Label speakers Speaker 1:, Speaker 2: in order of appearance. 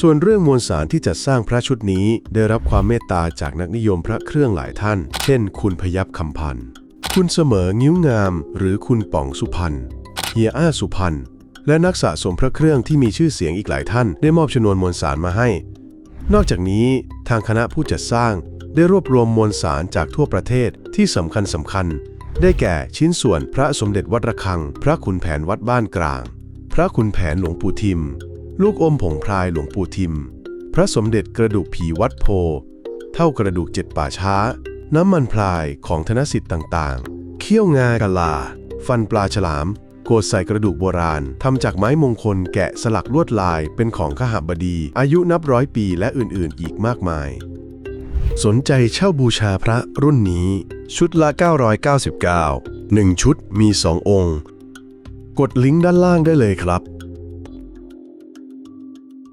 Speaker 1: ส่วนเรื่องมวลสารที่จัดสร้างพระชุดนี้ได้รับความเมตตาจากนักนิยมพระเครื่องหลายท่าน เช่น คุณพยับคำพันธ์คุณเสมองิ้วงาม หรือคุณป่องสุพรรณเฮียอ้าสุพรรณและนักสะสมพระเครื่องที่มีชื่อเสียงอีกหลายท่าน ได้มอบชนวนมวลสารมาให้ นอกจากนี้ทางคณะผู้จัดสร้างได้รวบรวมมวลสารจากทั่วประเทศที่สำคัญสำคัญ ได้แก่ชิ้นส่วนพระสมเด็จวัดระฆัง พระขุนแผนวัดบ้านกลาง พระขุนแผนหลวงปู่ทิม ลูกอมผงพรายหลวงปู่ทิม พระสมเด็จกระดูกผีวัดโพ เท่ากระดูกเจ็ดป่าช้า น้ำมันพลายของธนสิทธิ์ต่างๆ เขี้ยวงากะลา ฟันปลาฉลาม โกดใส่กระดูกโบราณทำจากไม้มงคลแกะสลักลวดลายเป็นของขหบดี อายุนับร้อยปีและอื่นๆ อีกมากมาย สนใจเช่าบูชาพระรุ่นนี้ ชุดละ 999 1 ชุดมี 2 องค์ กดลิงก์ด้านล่างได้เลยครับ